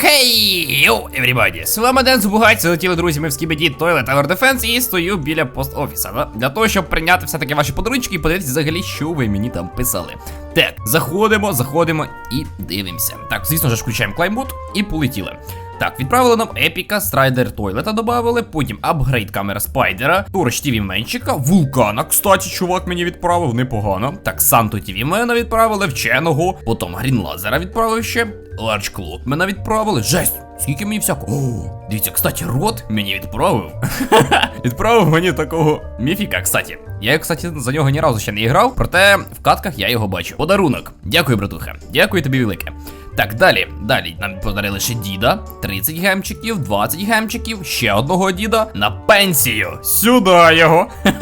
Хей, йоу, everybody! З вами Ден Зубугай, летіли друзі, ми в Скібіді Toilet Tower Defense і стою біля пост-офіса, для того, щоб прийняти все-таки ваші подарунки і подивитися взагалі, що ви мені там писали. Так, заходимо, заходимо і дивимося. Так, звісно ж, включаємо клаймбут і полетіли. Так, відправили нам Епіка, Страйдер Тойлета добавили, потім апгрейд камера Спайдера, Торч TV Менчика, Вулкана, кстати, чувак мені відправив, непогано. Так, Санту TV Мена відправили, вченого, потім Грін Лазера відправив ще, Ларч Клок мене відправили. Жесть! Скільки мені всякого. О, дивіться, кстати, рот мені відправив. відправив мені такого міфіка, кстати. Я, кстати, за нього ні разу ще не грав, проте в катках я його бачу. Подарунок. Дякую, братуха. Дякую тобі велике. Так, далі, далі нам подарили ще діда, 30 гемчиків, 20 гемчиків, ще одного діда на пенсію. Сюди його.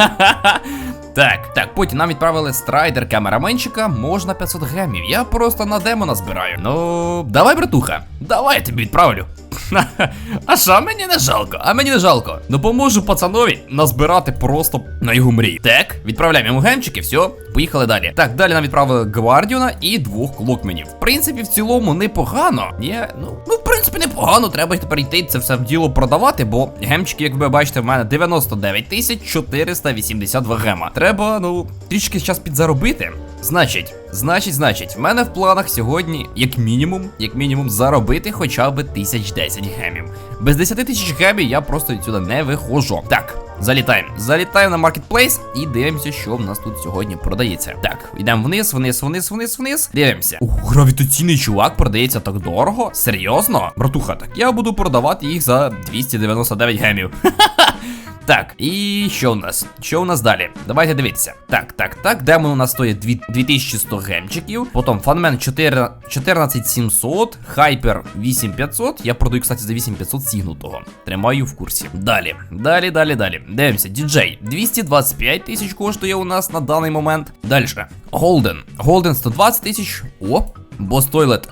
Так, так, потім нам відправили страйдер камераменчика, можна 500 гемів. Я просто на демо назбираю. Ну, давай, братуха, давай я тобі відправлю. А що мені не жалко? А мені не жалко. Допоможу пацанові назбирати просто на його мрії. Так, відправляємо йому гемчики, все, поїхали далі. Так, далі нам відправили Гвардіона і двох клокменів. В принципі, в цілому непогано. Є, ну, ну, в принципі, непогано. Треба тепер йти це все в діло продавати, бо гемчики, як ви бачите, в мене 99 тисяч 482 гема. Треба, ну, трішки час підзаробити. Значить, значить, значить, в мене в планах сьогодні, як мінімум, як мінімум, заробити хоча б 1010 гемів. Без 10 тисяч гемів я просто відсюди не виходжу. Так, залітаємо. Залітаємо на маркетплейс і дивимося, що в нас тут сьогодні продається. Так, йдемо вниз, вниз, вниз, вниз, вниз. Дивимося. Ух, гравітаційний чувак продається так дорого. Серйозно? Братуха, так я буду продавати їх за 299 гемів. Так, і що у нас? Що у нас далі? Давайте дивитися. Так, так, так. Демон у нас стоїть 2100 гемчиків. Потім фанмен 4, 14700, хайпер 8500. Я продаю, кстати, за 8500 сігнутого. Тримаю в курсі. Далі, далі, далі, далі. Дивимося. Діджей 225 тисяч коштує у нас на даний момент. Далі. Голден. Голден 120 тисяч. О, бос тойлет.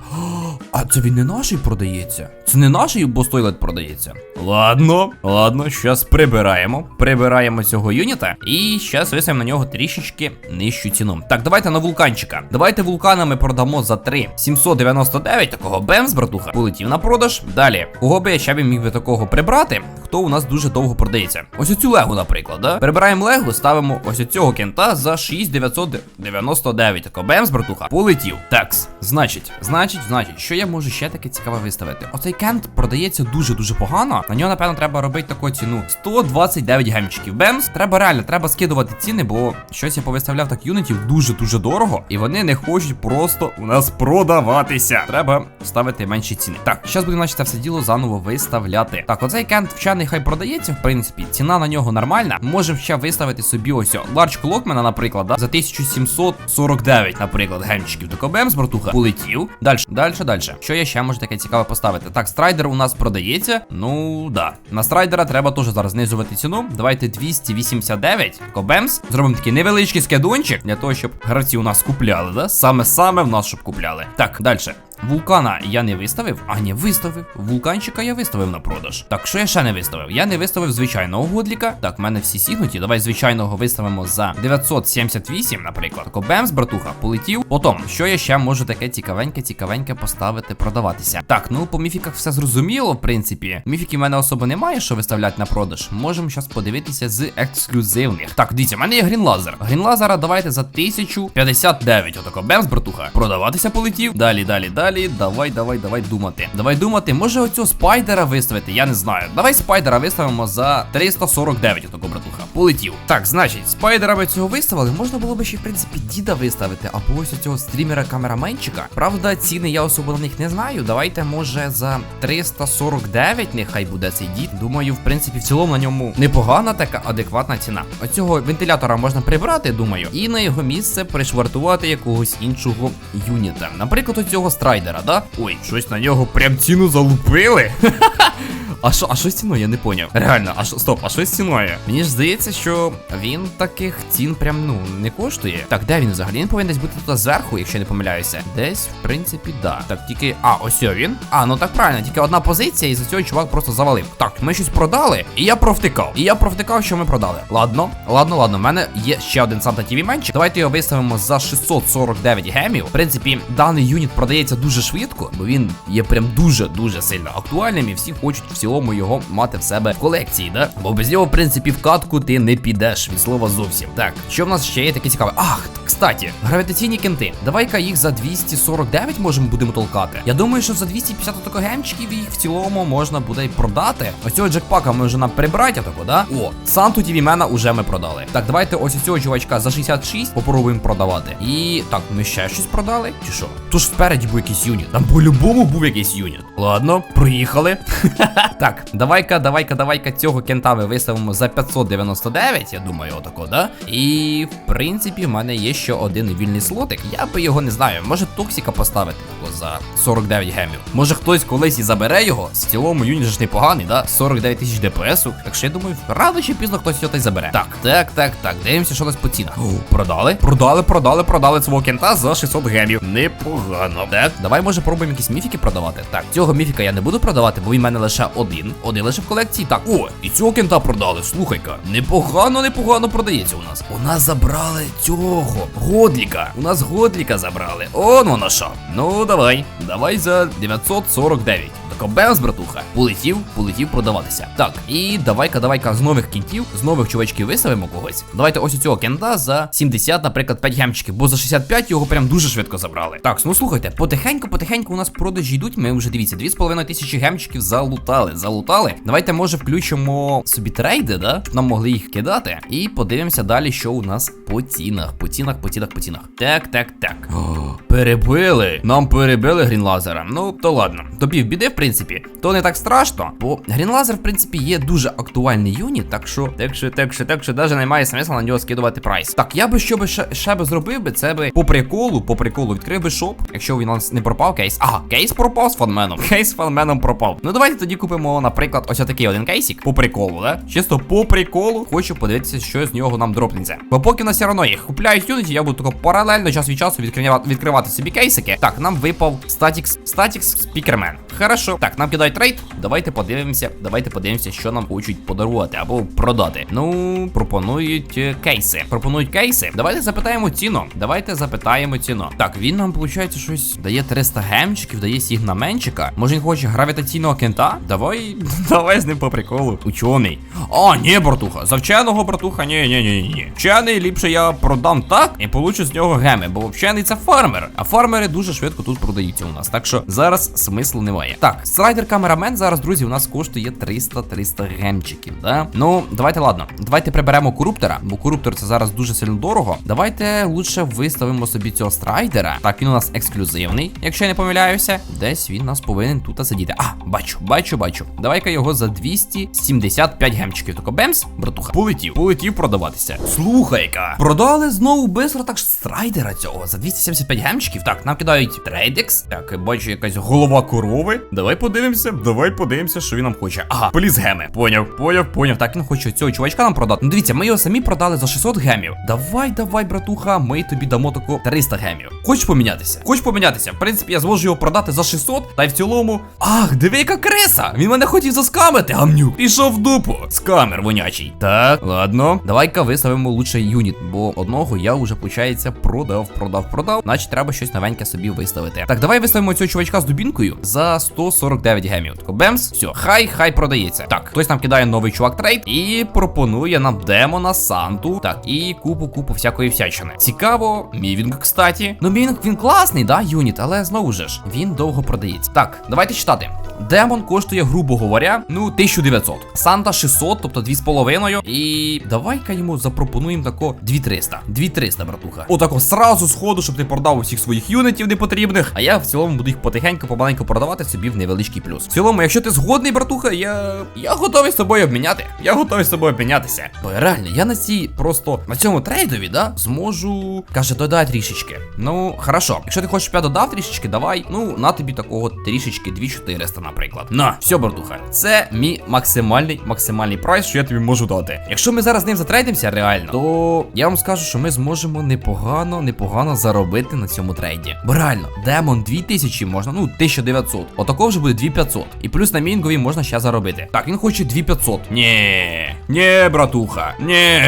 А це він не наший продається? Це не наш бостойлет продається. Ладно, ладно, щас прибираємо. Прибираємо цього юніта. І щас висаємо на нього трішечки нижчу ціну. Так, давайте на вулканчика. Давайте вулкана ми продамо за 3 799. Такого бемс, братуха. Полетів на продаж. Далі. Кого би я ще б міг би такого прибрати? Хто у нас дуже довго продається? Ось оцю легу, наприклад, да? Прибираємо легу, ставимо ось оцього кента за 6999. Такого бемс, братуха. Полетів. Такс. Значить, значить, значить, що я можу ще таке цікаве виставити? Оцей кент продається дуже-дуже погано. На нього, напевно, треба робити таку ціну. 129 гемчиків. Бемс. Треба реально, треба скидувати ціни, бо щось я повиставляв так юнітів дуже-дуже дорого. І вони не хочуть просто у нас продаватися. Треба ставити менші ціни. Так, зараз будемо значить, це все діло заново виставляти. Так, оцей кент вчений хай продається, в принципі. Ціна на нього нормальна. Можемо ще виставити собі ось Ларч Клокмена, наприклад, да, за 1749, наприклад, гемчиків. Тако бемс, братуха. Полетів. Далі, далі, далі. Що я ще можу таке цікаве поставити? Так, страйдер у нас продається. Ну да. На страйдера треба теж зараз знизувати ціну. Давайте 289. Кобемс. Зробимо такий невеличкий скедончик для того, щоб гравці у нас купляли, да? Саме саме в нас, щоб купляли. Так, далі. Вулкана я не виставив, а ні, виставив. Вулканчика я виставив на продаж. Так, що я ще не виставив? Я не виставив звичайного годліка. Так, в мене всі сігнуті. Давай звичайного виставимо за 978, наприклад. Тако бемс, братуха, полетів. Потім, що я ще можу таке цікавеньке, цікавеньке поставити, продаватися. Так, ну по міфіках все зрозуміло, в принципі. Міфіки в мене особо немає, що виставляти на продаж. Можемо зараз подивитися з ексклюзивних. Так, дивіться, в мене є грінлазер. Грінлазера давайте за 1059. Отако бемс, братуха. Продаватися полетів. Далі, далі, далі. Давай, давай, давай думати. Давай думати, може оцього спайдера виставити, я не знаю. Давай спайдера виставимо за 349, отако, братуха. Полетів. Так, значить, спайдера ми цього виставили. Можна було би ще, в принципі, діда виставити, або ось цього стрімера камераменчика. Правда, ціни я особо на них не знаю. Давайте, може, за 349 нехай буде цей дід. Думаю, в принципі, в цілому на ньому непогана така адекватна ціна. Оцього вентилятора можна прибрати, думаю, і на його місце пришвартувати якогось іншого юніта. Наприклад, оцього страйдера, да? Ой, щось на нього прям ціну залупили. А що, а що з ціною? Я не поняв. Реально, а що, стоп, а що з ціною? Мені ж здається, що він таких цін прям ну не коштує. Так, де він взагалі? Він повинен десь бути тут зверху, якщо я не помиляюся. Десь, в принципі, да. Так, тільки. А, ось він. А, ну так правильно, тільки одна позиція, і за цього чувак просто завалив. Так, ми щось продали, і я провтикав. І я провтикав, що ми продали. Ладно, ладно, ладно. У мене є ще один Санта TV менчик. Давайте його виставимо за 649 гемів. В принципі, даний юніт продається дуже швидко, бо він є прям дуже-дуже сильно актуальним, і всі хочуть в цілому його мати в себе в колекції, да? Бо без нього, в принципі, в катку ти не підеш від слова зовсім. Так, що в нас ще є таке цікаве? Ах, кстати, гравітаційні кенти. Давай-ка їх за 249 можемо будемо толкати. Я думаю, що за 250 отако гемчиків їх в цілому можна буде й продати. Ось цього джекпака ми вже нам прибрати отако, да? О, Санту Тівімена уже ми продали. Так, давайте ось цього чувачка за 66 попробуємо продавати. І так, ми ще щось продали? Чи що? Тож спереді був якийсь юніт. Там по-любому був якийсь юніт. Ладно, проїхали. так, давай-ка, давай-ка, давай-ка цього кента ми виставимо за 599, я думаю, отако, да? І в принципі, в мене є ще один вільний слотик. Я би його не знаю. Може токсика поставити тако за 49 гемів. Може хтось колись і забере його. В цілому юніт ж непоганий, да? 49 тисяч ДПСу. Так що я думаю, рано чи пізно хтось його та й забере. Так, так, так, так. Дивимося, що у нас по цінах. Продали, продали, продали, продали свого кента за 600 гемів. Непогано. Так, давай може пробуємо якісь міфіки продавати. Так, цього міфіка я не буду продавати, бо він в мене лише один. Один лише в колекції. Так, о, і цього кента продали. Слухай-ка. Непогано, непогано продається у нас. У нас забрали цього годліка. У нас годліка забрали. Он воно що. Ну, давай. Давай за 949. Тако бемс, братуха. Полетів, полетів продаватися. Так, і давай-ка, давай-ка з нових кінтів, з нових чувачків виставимо когось. Давайте ось у цього кента за 70, наприклад, 5 гемчиків, бо за 65 його прям дуже швидко забрали. Так, ну слухайте, потихеньку, потихеньку у нас продажі йдуть. Ми вже дивіться, 2,5 тисячі гемчиків залутали. Залутали. Давайте, може, включимо собі трейди, да? Щоб нам могли їх кидати. І подивимося далі, що у нас по цінах. По цінах, по цінах, по цінах. Так, так, так. О, перебили. Нам перебили грінлазера. Ну, то ладно. То пів біди, в принципі, то не так страшно. Бо грінлазер, в принципі, є дуже актуальний юніт, так що, так що, так що, так що, навіть немає смисла на нього скидувати прайс. Так, я би що би ще, ще би зробив би, це би по приколу, по приколу відкрив би шоп, якщо він у нас не пропав кейс. Ага, кейс пропав з фанменом. Кейс з фанменом пропав. Ну давайте тоді купимо, наприклад, ось такий один кейсик по приколу, да? Чисто по приколу. Хочу подивитися, що з нього нам дропнеться. Бо поки в нас все одно їх купляють юніті, я буду тако паралельно час від часу відкривати, собі кейсики. Так, нам випав Statix, Statix Speakerman. Хорошо. Так, нам кидають трейд. Давайте подивимося. Давайте подивимося, що нам хочуть подарувати або продати. Ну, пропонують е, кейси. Пропонують кейси. Давайте запитаємо ціну. Давайте запитаємо ціну. Так, він нам, виходить, щось дає 300 гемчиків, дає сігнаменчика. Може він хоче гравітаційного кента? Давай, давай з ним по приколу. Учений. А, ні, братуха. За вченого братуха, ні, ні, ні, ні. Вчений ліпше я продам так і получу з нього геми, бо вчений це фармер. А фармери дуже швидко тут продаються у нас. Так що зараз смислу немає. Так, слайдер камерамен зараз, друзі, у нас коштує 300-300 гемчиків. Да? Ну, давайте, ладно. Давайте приберемо коруптора, бо коруптор це зараз дуже сильно дорого. Давайте лучше виставимо собі цього страйдера. Так, він у нас ексклюзивний, якщо я не помиляюся. Десь він у нас повинен тут сидіти. А, бачу, бачу, бачу. Давай-ка його за 275 гемчиків. Тако бемс, братуха. Полетів, полетів продаватися. Слухай-ка. Продали знову бистро так страйдера цього за 275 гемчиків. Так, нам кидають трейдекс. Так, бачу, якась голова корови. Давай подивимося, давай подивимося, що він нам хоче. Ага, поліз геми. Поняв, поняв, поняв. Так, він хоче цього чувачка нам продати. Ну дивіться, ми його самі продали за 600 гемів. Давай, давай, братуха, ми тобі дамо таку 300 гемів. Хочеш помінятися? Хочеш помінятися? В принципі, я зможу його продати за 600, та й в цілому. Ах, диви, яка криса! Він мене хотів заскамити, гамнюк. Пішов в дупу. Скамер вонячий. Так, ладно. Давай-ка виставимо лучше юніт, бо одного я вже, виходить, продав, продав, продав. Значить, треба щось новеньке собі виставити. Так, давай виставимо цього чувачка з дубінкою за 149 гемів. Тако бемс, все, хай, хай продається. Так, хтось нам кидає новий чувак трейд і пропонує нам демона, Санту. Так, і купу, купу всякої всячини. Цікаво, мівінг, кстати. Ну, мівінг він класний, да, юніт, але знову ж він довго продається. Так, давайте читати. Демон коштує, грубо говоря, ну, 1900. Санта 600, тобто 2,5. І давай-ка йому запропонуємо тако 2300. 2300, братуха. Отако сразу сходу, щоб ти продав усіх своїх юнітів непотрібних. А я в цілому буду їх потихеньку, помаленьку продавати собі в невеличкий плюс. В цілому, якщо ти згодний, братуха, я. Я готовий з тобою обміняти. Я готовий з тобою обмінятися. Бо реально, я на цій просто на цьому трейдові, да, зможу. Каже, додай трішечки. Ну, хорошо. Якщо ти хочеш, щоб я додав трішечки, давай. Ну, на тобі такого трішечки 2400, наприклад. На, все, братуха. Це мій максимальний максимальний прайс, що я тобі можу дати. Якщо ми зараз з ним затрейдимося реально, то я вам скажу, що ми зможемо непогано, непогано заробити на цьому трейді. Бо реально, демон 2000 можна, ну 1900. Отако вже буде 2500. І плюс на мінгові можна ще заробити. Так, він хоче 2500. Ні, ні, братуха, ні.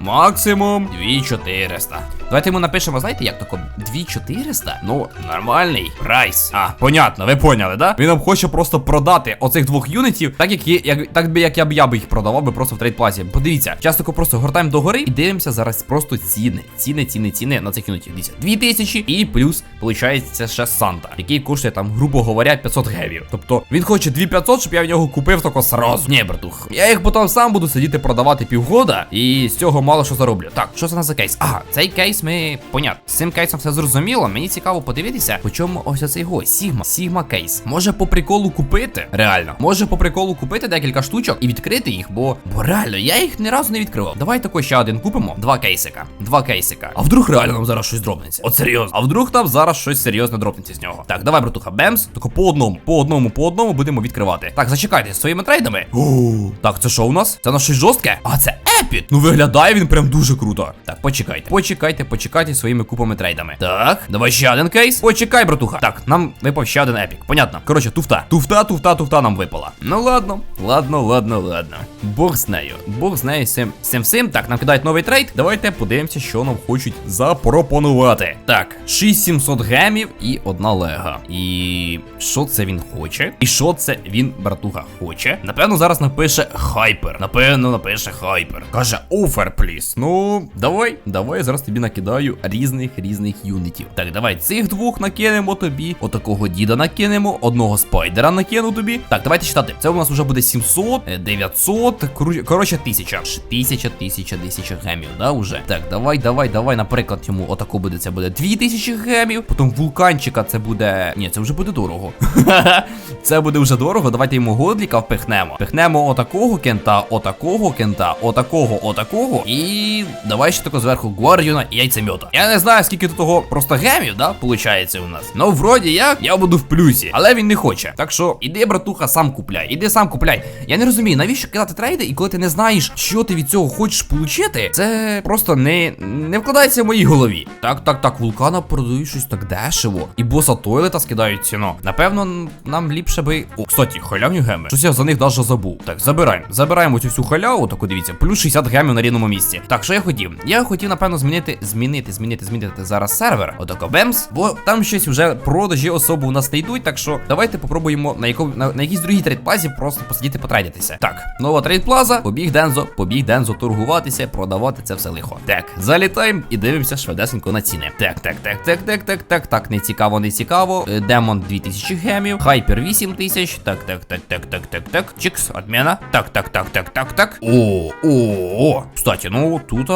Максимум 2400. Давайте йому напишемо, знаєте, як тако? 2400? Ну, нормальний прайс. А, понятно, ви поняли, да? Він нам хоче просто продати оцих двох юнітів, так як є, як, так би як я б я би їх продавав би просто в трейдплазі. Подивіться, часто просто гортаємо догори і дивимося зараз просто ціни. Ціни, ціни, ціни на цих юнітів. Дивіться, 2000 і плюс, виходить, ще Санта, який коштує там, грубо говоря, 500 гевів. Тобто він хоче 2500, щоб я в нього купив тако сразу. Ні, братух. Я їх потім сам буду сидіти продавати півгода, і з цього мало що зароблю. Так, що це у нас за кейс? Ага, цей кейс ми понятно. З цим кейсом все зрозуміло. Мені цікаво подивитися, по чому ось оцей його Сігма. Сігма кейс. Може по приколу купити? Реально. Може по приколу купити декілька штучок і відкрити їх, бо, бо реально, я їх ні разу не відкривав. Давай тако ще один купимо. Два кейсика. Два кейсика. А вдруг реально нам зараз щось дропнеться? От серйозно. А вдруг там зараз щось серйозне дропнеться з нього. Так, давай, братуха, бемс. Тако по одному, по одному, по одному будемо відкривати. Так, зачекайте, своїми трейдами. О, так, це що у нас? Це на щось жорстке? А це епід. Ну виглядає він прям дуже круто. Так, почекайте. Почекайте, почекайте своїми купами трейдами. Так, давай ще один кейс. Почекай, братуха. Так, нам випав ще один епік. Понятно. Коротше, туфта. Туфта, туфта, туфта нам випала. Ну ладно, ладно, ладно, ладно. Бог з нею. Бог з нею з цим всім. Так, нам кидають новий трейд. Давайте подивимося, що нам хочуть запропонувати. Так, 6700 гемів і одна лега. І що це він хоче? І що це він, братуха, хоче? Напевно, зараз напише хайпер. Напевно, напише хайпер. Каже, офер, пліс. Ну, давай, давай, зараз тобі накидаю різних різних юнітів. Так, давай цих двох накинемо тобі. Отакого діда накинемо. Одного спайдера накину тобі. Так, давайте читати. Це у нас вже буде 700, е, 900, кору- коротше, 1000. 1000, 1000, 1000 гемів, да, уже. Так, давай, давай, давай, наприклад, йому отако буде. Це буде 2000 гемів. Потім вулканчика це буде. Ні, це вже буде дорого. це буде вже дорого. Давайте йому годліка впихнемо. Впихнемо отакого кента, отакого кента, отакого, отакого. І давай ще тако зверху гвардіона і яйцемьота. Я не знаю, скільки тут того просто гемів, да, получається у нас. Ну, вроді як, я буду в плюсі, але він не хоче. Так що іди, братуха, сам купляй. Іди сам купляй. Я не розумію, навіщо кидати трейди, і коли ти не знаєш, що ти від цього хочеш получити, це просто не, не вкладається в моїй голові. Так, так, так, вулкана продають щось так дешево. І боса тойлета скидають ціну. Напевно, нам ліпше би. О, кстати, халявні геми. Щось я за них даже забув. Так, забираємо. Забираємо цю всю халяву, таку дивіться, плюс 60 гемів на рівному місці. Так, що я хотів? Я хотів, напевно, змінити, змінити, змінити, змінити зараз сервер. Отако бемс, бо там щось вже продажі особи у нас не йдуть. Так що давайте попробуємо на яку на, на якійсь другій трейдплазі просто посидіти потрейдитися. Так, нова трейдплаза, побіг Дензо, побіг Дензо торгуватися, продавати це все лихо. Так, залітаємо і дивимося швидесенько на ціни. Так, так, так, так, так, так, так, так, не цікаво, не цікаво. Е, Демон 2000 гемів, Хайпер 8000. Так, так, так, так, так, так, так. Чикс, отмена. Так, так, так, так, так, так. О, о, о. Кстати, ну тут,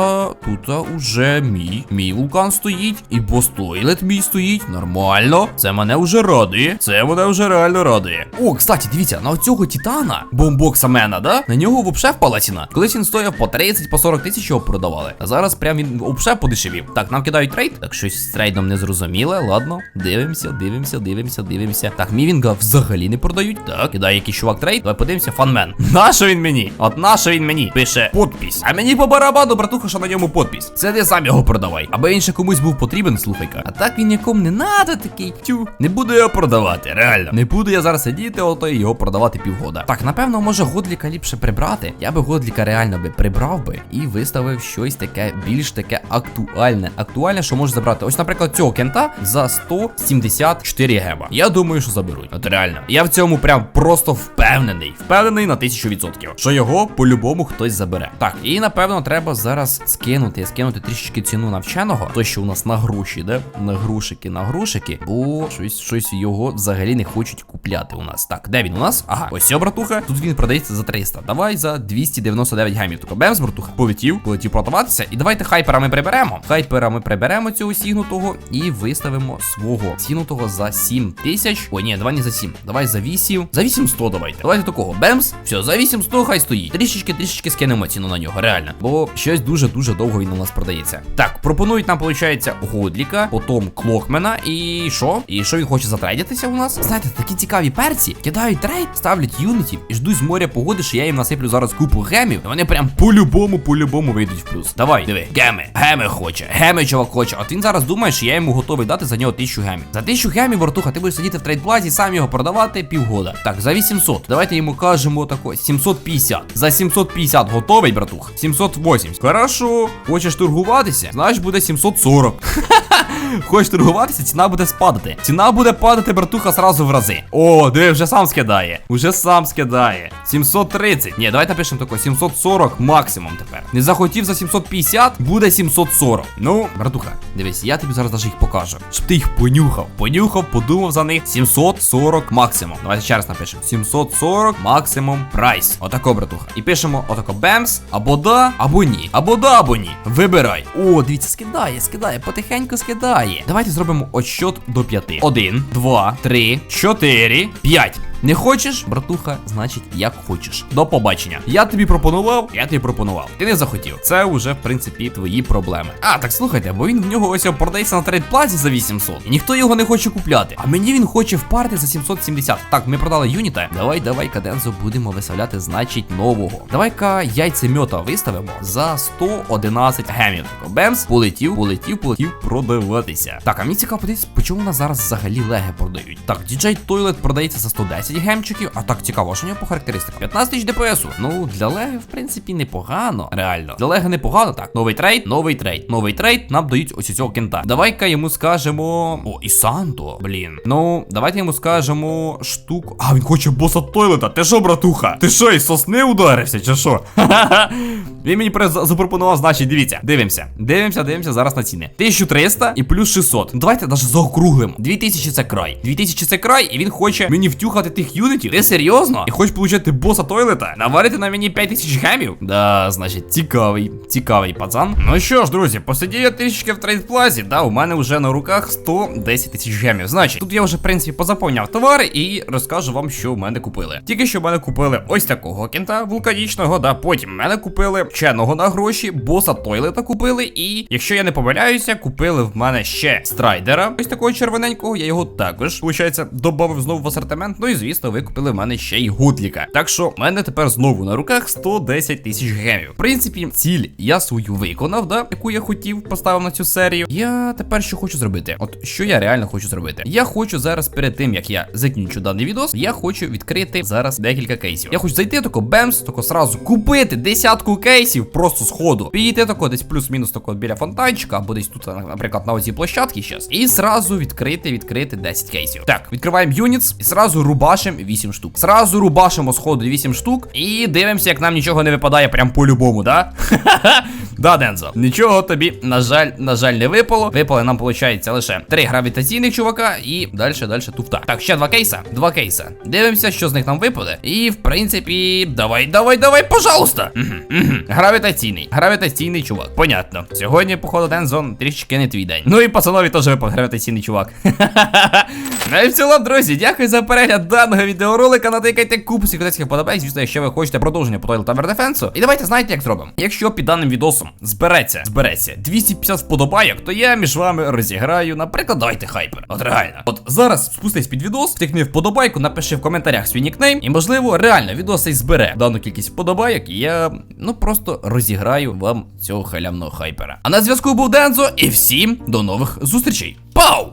тут уже мій, мій вулкан стоїть, і бостойлет мій стоїть. Нормально. Це мене вже радує. Це мене вже реально радує. О, кстати, дивіться, на оцього титана, бомбокса мена, да? На нього вообще впала ціна. Колись він стояв по 30, по 40 тисяч його продавали. А зараз прям він вообще подешевів. Так, нам кидають трейд. Так, щось з трейдом не зрозуміле. Ладно, дивимося, дивимося, дивимося, дивимося. Так, мівінга взагалі не продають. Так, кидає якийсь чувак трейд. Давай подивимося, фанмен. Нащо він мені? От нащо він мені? Пише подпись. А мені по барабану, братуха, що на ньому подпись. Це ти сам його продавай. Аби він ще комусь був потрібен, слухайка. А так він нікому не надо такий. Тю. Не буду його продавати, реально. Не буду я зараз сидіти, ото і його продавати півгода. Так, напевно, може годліка ліпше прибрати. Я би годліка реально би прибрав би і виставив щось таке більш таке актуальне. Актуальне, що може забрати. Ось, наприклад, цього кента за 174 геба. Я думаю, що заберуть. От реально. Я в цьому прям просто впевнений. Впевнений на 1000%. Що його по-любому хтось забере. Так, і напевно треба зараз скинути, скинути трішечки ціну навченого. То, що у нас на гроші, де? На грушики, на грушики. Бо щось, щось його взагалі не хочуть купляти у нас. Так, де він у нас? Ага, ось ця братуха. Тут він продається за 300. Давай за 299 гемів. Тільки бемс, братуха. Полетів, полетів продаватися. І давайте хайпера ми приберемо. Хайпера ми приберемо цього сігнутого і виставимо свого сігнутого за 7 тисяч. О, ні, давай не за 7. Давай за 8. За 8100 давайте. Давайте такого. Бемс. Все, за 8100 хай стоїть. Трішечки, трішечки скинемо ціну на нього, реально. Бо щось дуже-дуже довго він у нас продається. Так, пропонують нам, виходить, Годліка, потім Клокмена. І що? І що він хоче затрейдитися у нас? Знаєте, такі цікаві перці кидають трейд, ставлять юнітів і ждуть з моря погоди, що я їм насиплю зараз купу гемів. І вони прям по-любому, по-любому вийдуть в плюс. Давай, диви, геми, геми хоче, геми чувак хоче. От він зараз думає, що я йому готовий дати за нього тисячу гемів. За тисячу гемів, вартуха, ти будеш сидіти в трейдплазі, сам його продавати півгода. Так, за 800. Давайте йому кажемо тако, 750. За 750 готовий, братух. 780. Хорошо. Хочеш торгуватися? Значить буде 740. Хочеш торгуватися, ціна буде спадати. Ціна буде падати, братуха, сразу в рази. О, диви, вже сам скидає. Уже сам скидає. 730. Ні, давайте напишемо тако, 740 максимум тепер. Не захотів за 750, буде 740. Ну, братуха, дивись, я тобі зараз даже їх покажу. Щоб ти їх понюхав. Понюхав, подумав за них. 740 максимум. Давайте ще раз напишемо. 740 максимум прайс. Отако, братуха. І пишемо отако бемс, або да, або ні. Або да, або ні. Вибирай. О, дивіться, скидає, скидає, потихеньку скидає. Давайте зробимо отсчет до 5. 1, 2, 3, 4, 5. Не хочеш, братуха, значить, як хочеш. До побачення. Я тобі пропонував, я тобі пропонував. Ти не захотів. Це вже, в принципі, твої проблеми. А, так слухайте, бо він в нього ось продається на трейдплазі за 800. І ніхто його не хоче купляти. А мені він хоче впарти за 770. Так, ми продали юніта. Давай, давай, кадензо, будемо виставляти, значить, нового. Давай-ка яйцемьота виставимо за 111 гемів. Бемс, полетів, полетів, полетів продаватися. Так, а мені цікаво подивитися, по чому нас зараз взагалі леги продають. Так, DJ Toilet продається за 110 гемчиків. А так цікаво, що у нього по характеристиках? 15 тисяч ДПСу. Ну, для леги, в принципі, непогано. Реально. Для леги непогано. Так, новий трейд, новий трейд, новий трейд. Нам дають ось цього кента. Давай-ка йому скажемо. О, і Санто, блін. Ну, давайте йому скажемо штуку. А, він хоче боса Тойлета. Ти що, братуха? Ти що, із сосни ударився, чи що? Ха-ха-ха. Він мені запропонував, значить, дивіться, дивимося. Дивимося, дивимося зараз на ціни. 1300 і плюс 600. Ну, давайте навіть заокруглимо. 2000 це край. 2000 це край, і він хоче мені втюхати тих юнітів. Ти серйозно? І хочеш получати боса тойлета? Наварити на мені 5000 гемів? Да, значить, цікавий, цікавий пацан. Ну що ж, друзі, посидів я трішки в трейдплазі. Да, у мене вже на руках 110 тисяч гемів. Значить, тут я вже, в принципі, позаповняв товари і розкажу вам, що в мене купили. Тільки що в мене купили ось такого кента вулканічного, да, потім в мене купили вченого на гроші, боса тойлета купили, і, якщо я не помиляюся, купили в мене ще страйдера, ось такого червоненького, я його також, виходить, додав знову в асортимент. Ну і звісно, ви купили в мене ще й гудліка. Так що в мене тепер знову на руках 110 тисяч гемів. В принципі, ціль я свою виконав, да, яку я хотів, поставив на цю серію. Я тепер що хочу зробити? От що я реально хочу зробити? Я хочу зараз перед тим, як я закінчу даний відос, я хочу відкрити зараз декілька кейсів. Я хочу зайти тако бемс, тако сразу купити десятку кейсів просто з ходу. Підійти тако десь плюс-мінус тако біля фонтанчика, або десь тут, наприклад, на оцій площадці щас. І сразу відкрити, відкрити 10 кейсів. Так, відкриваємо юніц і сразу рубашим 8 штук. Сразу рубашимо з ходу 8 штук і дивимося, як нам нічого не випадає прям по-любому, да? Да, Дензо. Нічого тобі, на жаль, на жаль, не випало. Випали нам, виходить, лише три гравітаційних чувака і далі, далі туфта. Так, ще два кейса. Два кейса. Дивимося, що з них нам випаде. І в принципі, давай, давай, давай, пожалуйста. Гравітаційний. Гравітаційний чувак. Понятно. Сьогодні, походу, Дензо, трішки не твій день. Ну і пацанові теж випав гравітаційний чувак. Ну і в цілому, друзі, дякую за перегляд даного відеоролика. Натикайте купу китайських подобай, звісно, якщо ви хочете продовження по Toilet Tower Defense. І давайте знаєте, як зробимо. Якщо під даним відосом збереться, збереться 250 вподобайок, то я між вами розіграю, наприклад, давайте хайпер. От реально. От зараз спустись під відос, втикни вподобайку, напиши в коментарях свій нікнейм, і можливо, реально відос і збере дану кількість вподобайок, і я ну просто розіграю вам цього халявного хайпера. А на зв'язку був Дензо, і всім до нових зустрічей. Пау!